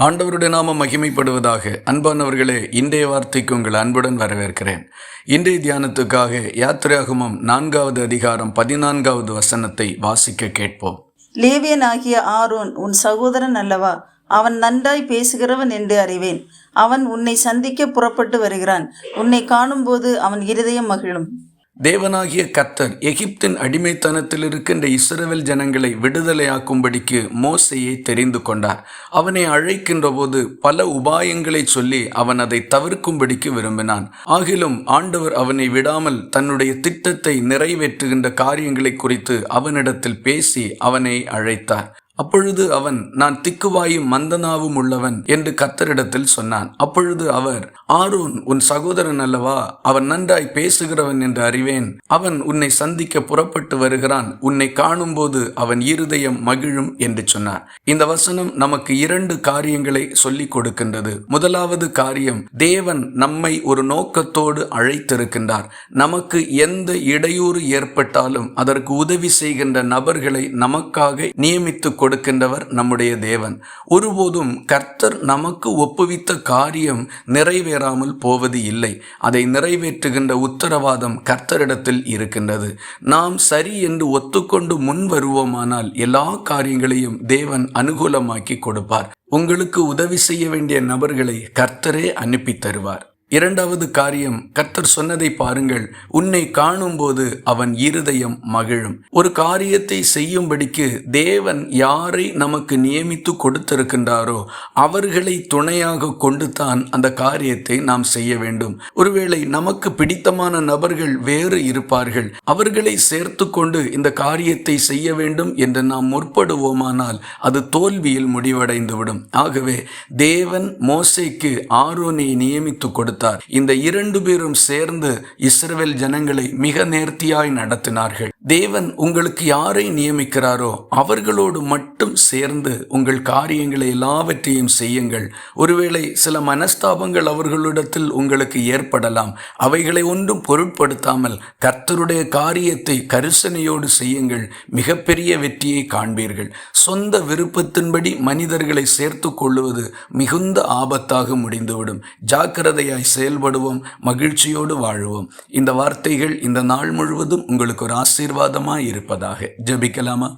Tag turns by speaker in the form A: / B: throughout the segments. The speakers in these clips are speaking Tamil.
A: ஆண்டவருடைய நாமம் மகிமைப்படுவதாக. அன்பானவர்களே இன்றைய வார்த்தைக்கு உங்கள் அன்புடன் வரவேற்கிறேன். இன்றைய தியானத்துக்காக யாத்திராகமம் நான்காவது அதிகாரம் பதினான்காவது வசனத்தை வாசிக்க கேட்போம்.
B: லேவியனாகிய ஆரோன் உன் சகோதரன் அல்லவா? அவன் நன்றாய் பேசுகிறவன் என்று அறிவேன். அவன் உன்னை சந்திக்க புறப்பட்டு வருகிறான். உன்னை காணும்போது அவன் இருதயம் மகிழும்.
A: தேவனாகிய கர்த்தர் எகிப்தின் அடிமைத்தனத்தில் இருக்கின்ற இஸ்ரவேல் ஜனங்களை விடுதலையாக்கும்படிக்கு மோசையை தெரிந்து கொண்டார். அவனை அழைக்கின்ற போது பல உபாயங்களை சொல்லி அவன் அதை தவிர்க்கும்படிக்கு விரும்பினான். ஆகிலும் ஆண்டவர் அவனை விடாமல் தன்னுடைய திட்டத்தை நிறைவேற்றுகின்ற காரியங்களை குறித்து அவனிடத்தில் பேசி அவனை அழைத்தார். அப்பொழுது அவன் நான் திக்குவாயும் மந்தனாவும் உள்ளவன் என்று கத்தரிடத்தில் சொன்னான். அப்பொழுது அவர் ஆரோன் உன் சகோதரன் அல்லவா? அவன் நன்றாய் பேசுகிறவன் என்று அறிவேன். அவன் உன்னை சந்திக்க புறப்பட்டு வருகிறான். உன்னை காணும்போது அவன் இருதயம் மகிழும் என்று சொன்னார். இந்த வசனம் நமக்கு இரண்டு காரியங்களை சொல்லிக் கொடுக்கின்றது. முதலாவது காரியம் தேவன் நம்மை ஒரு நோக்கத்தோடு அழைத்திருக்கின்றார். நமக்கு எந்த இடையூறு ஏற்பட்டாலும் அதற்கு உதவி செய்கின்ற நபர்களை நமக்காக நியமித்துக் கொண்டு கொடுக்கின்றவர் நம்முடைய தேவன். ஒருபோதும் கர்த்தர் நமக்கு ஒப்புவித்த காரியம் நிறைவேறாமல் போவது இல்லை. அதை நிறைவேற்றுகின்ற உத்தரவாதம் கர்த்தரிடத்தில் இருக்கின்றது. நாம் சரி என்று ஒத்துக்கொண்டு முன் வருவோமானால் எல்லா காரியங்களையும் தேவன் அனுகூலமாக்கி கொடுப்பார். உங்களுக்கு உதவி செய்ய வேண்டிய நபர்களை கர்த்தரே அனுப்பி தருவார். இரண்டாவது காரியம் கர்த்தர் சொன்னதை பாருங்கள். உன்னை காணும்போது அவன் இருதயம் மகிழும். ஒரு காரியத்தை செய்யும்படிக்கு தேவன் யாரை நமக்கு நியமித்து கொடுத்திருக்கின்றாரோ அவர்களை துணையாக கொண்டு தான் அந்த காரியத்தை நாம் செய்ய வேண்டும். ஒருவேளை நமக்கு பிடித்தமான நபர்கள் வேறு இருப்பார்கள். அவர்களை சேர்த்து கொண்டு இந்த காரியத்தை செய்ய வேண்டும் என்று நாம் முற்படுவோமானால் அது தோல்வியில் முடிவடைந்துவிடும். ஆகவே தேவன் மோசைக்கு ஆரோனை நியமித்து கொடுத்தார். கொடுத்தார். இந்த இரண்டு பேரும் சேர்ந்து இஸ்ரவேல் ஜனங்களை மிக நேர்த்தியாய் நடத்தினார்கள். தேவன் உங்களுக்கு யாரை நியமிக்கிறாரோ அவர்களோடு மட்டும் சேர்ந்து உங்கள் காரியங்களை எல்லாவற்றையும் செய்யுங்கள். ஒருவேளை சில மனஸ்தாபங்கள் அவர்களிடத்தில் உங்களுக்கு ஏற்படலாம். அவைகளை ஒன்றும் பொருட்படுத்தாமல் கர்த்தருடைய காரியத்தை கரிசனையோடு செய்யுங்கள். மிகப்பெரிய வெற்றியை காண்பீர்கள். சொந்த விருப்பத்தின்படி மனிதர்களை சேர்த்து கொள்ளுவது மிகுந்த ஆபத்தாக முடிந்துவிடும். ஜாக்கிரதையாய் செயல்படுவோம் மகிழ்ச்சியோடு வாழுவோம். இந்த வார்த்தைகள் இந்த நாள் முழுவதும் உங்களுக்கு ஒரு ஆசீர்வாதமாக இருப்பதாக. ஜெபிக்கலாமா?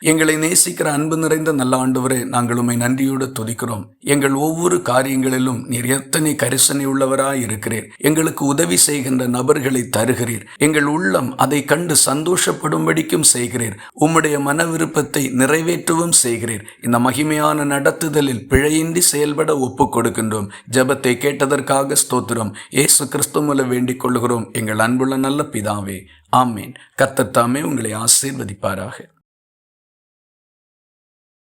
A: எங்களை நேசிக்கிற அன்பு நிறைந்த நல்ல ஆண்டவரே நாங்கள் உண்மை நன்றியோடு துதிக்கிறோம். எங்கள் ஒவ்வொரு காரியங்களிலும் நீர் எத்தனை கரிசனை உள்ளவராய் இருக்கிறீர். எங்களுக்கு உதவி செய்கின்ற நபர்களை தருகிறீர். எங்கள் உள்ளம் அதை கண்டு சந்தோஷப்படும்படிக்கும் செய்கிறீர். உம்முடைய மன விருப்பத்தை நிறைவேற்றவும் செய்கிறீர். இந்த மகிமையான நடத்துதலில் பிழையின்றி செயல்பட ஒப்புக் கொடுக்கின்றோம். ஜெபத்தை கேட்டதற்காக ஸ்தோத்திரம். ஏசு கிறிஸ்துமல வேண்டிக் கொள்கிறோம் எங்கள் அன்புள்ள நல்ல பிதாவே ஆமேன். கத்தத்தாமே உங்களை ஆசீர்வதிப்பாராக.